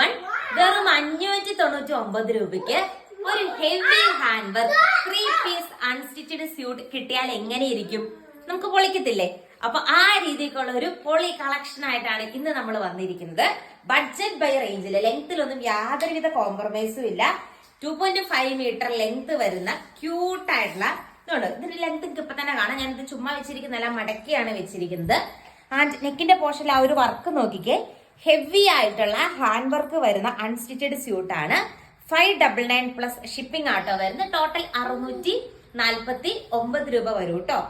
One വെറും അഞ്ഞൂറ്റി തൊണ്ണൂറ്റി ഒമ്പത് രൂപയ്ക്ക് ഒരു heavy hand work three piece unstitched suit കിട്ടിയാൽ എങ്ങനെയിരിക്കും നമുക്ക് പൊളിക്കത്തില്ലേ? അപ്പൊ ആ രീതിക്കുള്ള ഒരു പൊളി കളക്ഷൻ ആയിട്ടാണ് ഇന്ന് നമ്മൾ വന്നിരിക്കുന്നത്. ബഡ്ജറ്റ് ബൈ റേഞ്ചിൽ ലെങ്ത്തിലൊന്നും യാതൊരുവിധ കോംപ്രമൈസും ഇല്ല. Two point five metre length വരുന്ന ക്യൂട്ട് ആയിട്ടുള്ള ഇതുണ്ട്. ഇതിന്റെ ലെങ്ത് ഇപ്പൊ തന്നെ കാണാം. ഞാനിത് ചുമ്മാ വെച്ചിരിക്കുന്നതല്ല മടക്കിയാണ് വെച്ചിരിക്കുന്നത്. ആൻഡ് നെക്കിന്റെ പോർഷനിൽ ആ ഒരു വർക്ക് നോക്കിക്കേ. ഹെവി ആയിട്ടുള്ള ഹാൻഡ് വർക്ക് വരുന്ന അൺസ്റ്റിച്ചഡ് ആണ്. Five double nine plus shipping ആട്ടോ വരുന്ന ടോട്ടൽ അറുന്നൂറ്റി നാൽപ്പത്തി ഒമ്പത് രൂപ വരും കേട്ടോ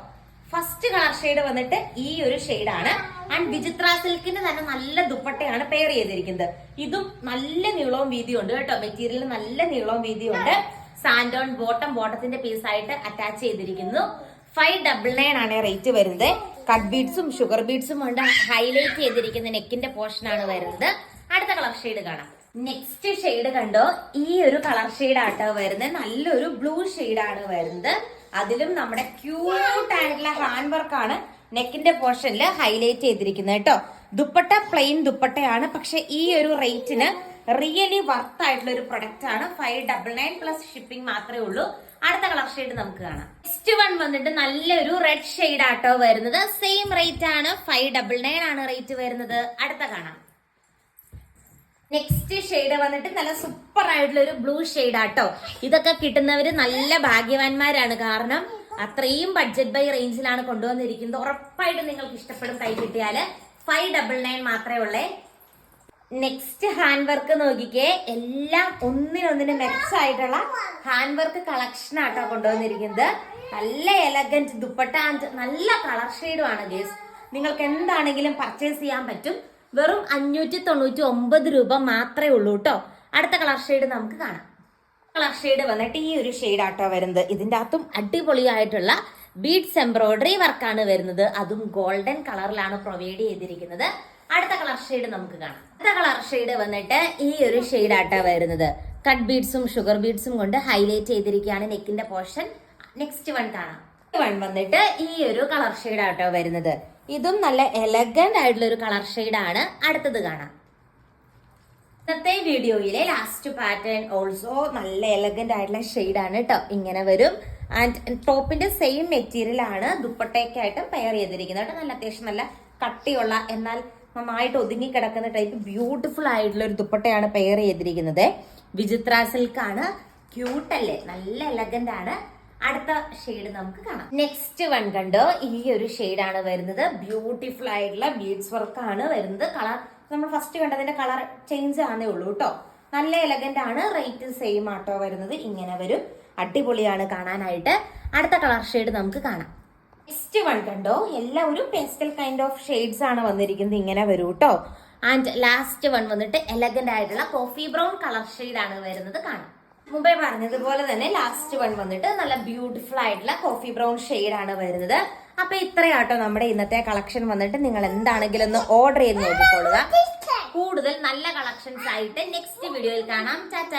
ഫസ്റ്റ് കളർ ഷെയ്ഡ് വന്നിട്ട് ഈ ഒരു ഷെയ്ഡാണ് ആൻഡ് വിചിത്ര സിൽക്കിന്റെ തന്നെ നല്ല ദുപ്പട്ടയാണ് പെയർ ചെയ്തിരിക്കുന്നത്. ഇതും നല്ല നീളവും വീതിയും ഉണ്ട് കേട്ടോ മെറ്റീരിയൽ നല്ല നീളവും വീതിയും ഉണ്ട് സാൻഡോൺ ബോട്ടം ബോട്ടത്തിന്റെ പീസായിട്ട് അറ്റാച്ച് ചെയ്തിരിക്കുന്നു. ഫൈവ് ഡബിൾ നയൻ ആണ് റേറ്റ് വരുന്നത്. കട്ട് ബീഡ്സും ഷുഗർ ബീഡ്സും കൊണ്ട് ഹൈലൈറ്റ് ചെയ്തിരിക്കുന്ന നെക്കിന്റെ പോർഷൻ ആണ് വരുന്നത്. അടുത്ത കളർ ഷെയ്ഡ് കാണാം. നെക്സ്റ്റ് ഷെയ്ഡ് കണ്ടോ? ഈ ഒരു കളർ ഷെയ്ഡ് ആട്ടോ വരുന്നത്. നല്ലൊരു ബ്ലൂ ആണ് വരുന്നത്. അതിലും നമ്മുടെ ക്യൂട്ട് ആയിട്ടുള്ള ഹാൻഡ് വർക്ക് ആണ് നെക്കിന്റെ പോർഷനിൽ ഹൈലൈറ്റ് ചെയ്തിരിക്കുന്നത് കേട്ടോ. ദുപ്പട്ട പ്ലെയിൻ ദുപ്പട്ടയാണ്. പക്ഷെ ഈ ഒരു റേറ്റിന് റിയലി വർത്ത് ആയിട്ടുള്ള ഒരു പ്രൊഡക്റ്റ് ആണ്. Five double nine plus shipping മാത്രമേ ഉള്ളൂ. അടുത്ത കളർ ഷെയ്ഡ് നമുക്ക് കാണാം. നെക്സ്റ്റ് വൺ വന്നിട്ട് നല്ലൊരു റെഡ് ഷെയ്ഡ് ആട്ടോ വരുന്നത്. സെയിം റേറ്റ് ആണ്. ഫൈവ് ഡബിൾ നയൻ ആണ് റേറ്റ് വരുന്നത്. അടുത്ത കാണാം. നെക്സ്റ്റ് ഷെയ്ഡ് വന്നിട്ട് നല്ല സൂപ്പർ ആയിട്ടുള്ള ഒരു ബ്ലൂ ഷെയ്ഡ് ആട്ടോ. ഇതൊക്കെ കിട്ടുന്നവര് നല്ല ഭാഗ്യവാന്മാരാണ്. കാരണം അത്രയും ബഡ്ജറ്റ് ബൈ റേഞ്ചിലാണ് കൊണ്ടുവന്നിരിക്കുന്നത്. ഉറപ്പായിട്ടും നിങ്ങൾക്ക് ഇഷ്ടപ്പെടും കൈ കിട്ടിയാൽ. ഫൈവ് ഡബിൾ നയൻ മാത്രമേ ഉള്ളേ. നെക്സ്റ്റ് ഹാൻഡ് വർക്ക് നോക്കിക്കേ. എല്ലാം ഒന്നിനൊന്നിന് മെച്ചായിട്ടുള്ള ഹാൻഡ് വർക്ക് കളക്ഷൻ ആട്ടോ കൊണ്ടുവന്നിരിക്കുന്നത്. നല്ല എലഗന്റ് ദുപ്പട്ട ആൻഡ് നല്ല കളർ ഷെയ്ഡും ആണ് ഗേസ്. നിങ്ങൾക്ക് എന്താണെങ്കിലും പർച്ചേസ് ചെയ്യാൻ പറ്റും. വെറും അഞ്ഞൂറ്റി തൊണ്ണൂറ്റി ഒമ്പത് രൂപ മാത്രമേ ഉള്ളൂ കേട്ടോ അടുത്ത കളർ ഷെയ്ഡ് നമുക്ക് കാണാം. കളർ ഷെയ്ഡ് വന്നിട്ട് ഈ ഒരു ഷെയ്ഡ് ആട്ടോ വരുന്നത്. ഇതിന്റെ അകത്തും അടിപൊളിയായിട്ടുള്ള ബീഡ്സ് എംബ്രോയിഡറി വർക്കാണ് വരുന്നത്. അതും ഗോൾഡൻ കളറിലാണ് പ്രൊവൈഡ് ചെയ്തിരിക്കുന്നത്. അടുത്ത കളർ ഷെയ്ഡ് നമുക്ക് കാണാം. അടുത്ത കളർ ഷെയ്ഡ് വന്നിട്ട് ഈ ഒരു ഷെയ്ഡ് ആട്ടോ വരുന്നത്. കട്ട് ബീഡ്സും ഷുഗർ ബീഡ്സും കൊണ്ട് ഹൈലൈറ്റ് ചെയ്തിരിക്കുകയാണ് നെക്കിന്റെ പോർഷൻ നെക്സ്റ്റ് വൺ കാണാം. വൺ വന്നിട്ട് ഈ ഒരു കളർ ഷെയ്ഡ് ആട്ടോ വരുന്നത്. ഇതും നല്ല എലഗന്റ് ആയിട്ടുള്ള ഒരു കളർ ഷെയ്ഡ് ആണ്. അടുത്തത് കാണാം. ഇന്നത്തെ വീഡിയോയിലെ ലാസ്റ്റ് പാറ്റേൺ ഓൾസോ നല്ല എലഗന്റ് ആയിട്ടുള്ള ഷെയ്ഡ് ആണ് കേട്ടോ ഇങ്ങനെ വരും. ആൻഡ് ടോപ്പിന്റെ സെയിം മെറ്റീരിയൽ ആണ് ദുപ്പട്ടയ്ക്കായിട്ട് പെയർ ചെയ്തിരിക്കുന്നത് കേട്ടോ നല്ല അത്യാവശ്യം നല്ല കട്ടിയുള്ള എന്നാൽ നന്നായിട്ട് ഒതുങ്ങി കിടക്കുന്ന ടൈപ്പ് ബ്യൂട്ടിഫുൾ ആയിട്ടുള്ള ഒരു ദുപ്പട്ടയാണ് പെയർ ചെയ്തിരിക്കുന്നത്. വിചിത്ര സിൽക്കാണ് ക്യൂട്ടല്ലേ നല്ല എലഗന്റ് ആണ്. അടുത്ത ഷെയ്ഡ് നമുക്ക് കാണാം. നെക്സ്റ്റ് വൺ കണ്ടോ? ഈ ഒരു ആണ് വരുന്നത്. ബ്യൂട്ടിഫുൾ ആയിട്ടുള്ള ബീഡ്സ് വർക്ക് ആണ് വരുന്നത്. കളർ നമ്മൾ ഫസ്റ്റ് കണ്ടതിന്റെ കളർ ചേഞ്ച് ആണേ ഉള്ളൂ കേട്ടോ നല്ല എലഗന്റ് ആണ്. റേറ്റ് സെയിം ആട്ടോ വരുന്നത്. ഇങ്ങനെ വരും. അടിപൊളിയാണ് കാണാനായിട്ട്. അടുത്ത കളർ ഷെയ്ഡ് നമുക്ക് കാണാം. നെക്സ്റ്റ് വൺ കണ്ടോ? എല്ലാം ഒരു പേസ്റ്റൽ കൈൻഡ് ഓഫ് ഷെയ്ഡ്സ് ആണ് വന്നിരിക്കുന്നത്. ഇങ്ങനെ വരും കേട്ടോ ആൻഡ് ലാസ്റ്റ് വൺ വന്നിട്ട് എലഗന്റ് ആയിട്ടുള്ള കോഫി ബ്രൗൺ കളർ ഷെയ്ഡ് ആണ് വരുന്നത് കാണാം. മുമ്പേ പറഞ്ഞതുപോലെ തന്നെ ലാസ്റ്റ് വൺ വന്നിട്ട് നല്ല ബ്യൂട്ടിഫുൾ ആയിട്ടുള്ള കോഫി ബ്രൗൺ ഷെയ്ഡ് ആണ് വരുന്നത്. അപ്പൊ ഇത്രയാട്ടോ നമ്മുടെ ഇന്നത്തെ കളക്ഷൻ വന്നിട്ട് നിങ്ങൾ എന്താണെങ്കിലും ഒന്ന് ഓർഡർ ചെയ്ത് നോക്കിക്കൊള്ളുക. കൂടുതൽ നല്ല കളക്ഷൻസ് ആയിട്ട് നെക്സ്റ്റ് വീഡിയോയിൽ കാണാം. ടാറ്റ